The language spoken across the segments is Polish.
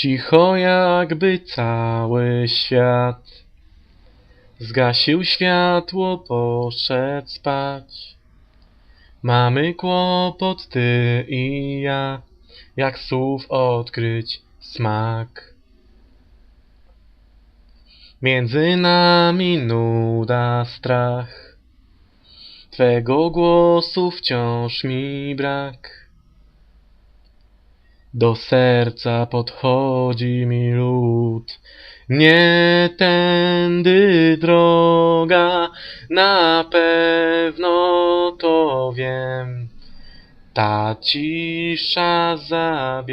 Cicho jakby cały świat Zgasił światło, poszedł spać. Mamy kłopot, ty i ja, jak słów odkryć smak. Między nami nuda, strach. Twego głosu wciąż mi brak. Do serca podchodzi mi lód. Nie tędy droga, na pewno to wiem. Ta cisza zabiera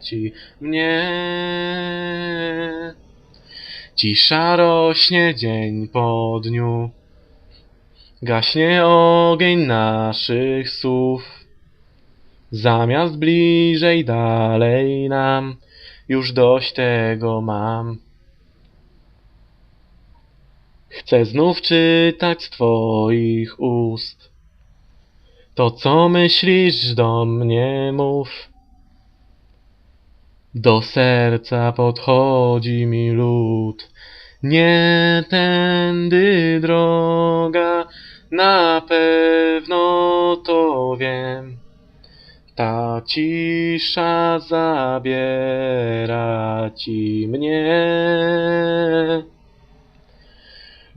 ci mnie. Cisza rośnie dzień po dniu. Gaśnie ogień naszych słów. Zamiast bliżej, dalej nam, już dość tego mam. Chcę znów czytać z Twoich ust. To, co myślisz do mnie mów. Do serca podchodzi mi lód. Nie tędy droga, na pewno to wiem. Ta cisza zabiera ci mnie.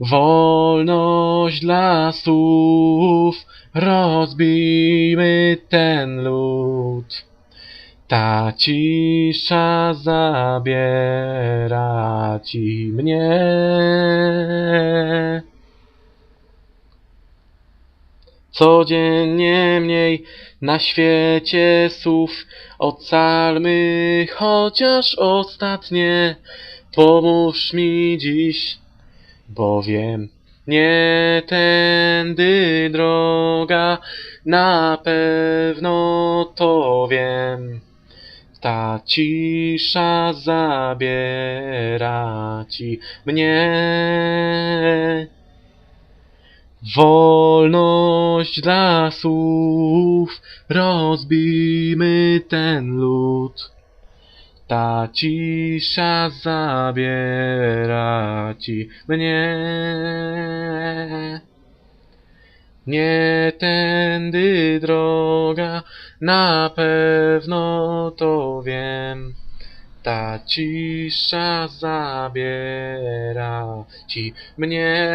Wolność dla słów, rozbijmy ten lód. Ta cisza zabiera ci mnie. Codziennie mniej na świecie słów ocalmy chociaż ostatnie. Pomóż mi dziś, bo wiem, nie tędy droga, na pewno to wiem. Ta cisza zabiera ci mnie. Dla słów, rozbijmy ten lód. Ta cisza zabiera ci mnie. Nie tędy droga, na pewno to wiem. Ta cisza zabiera ci mnie.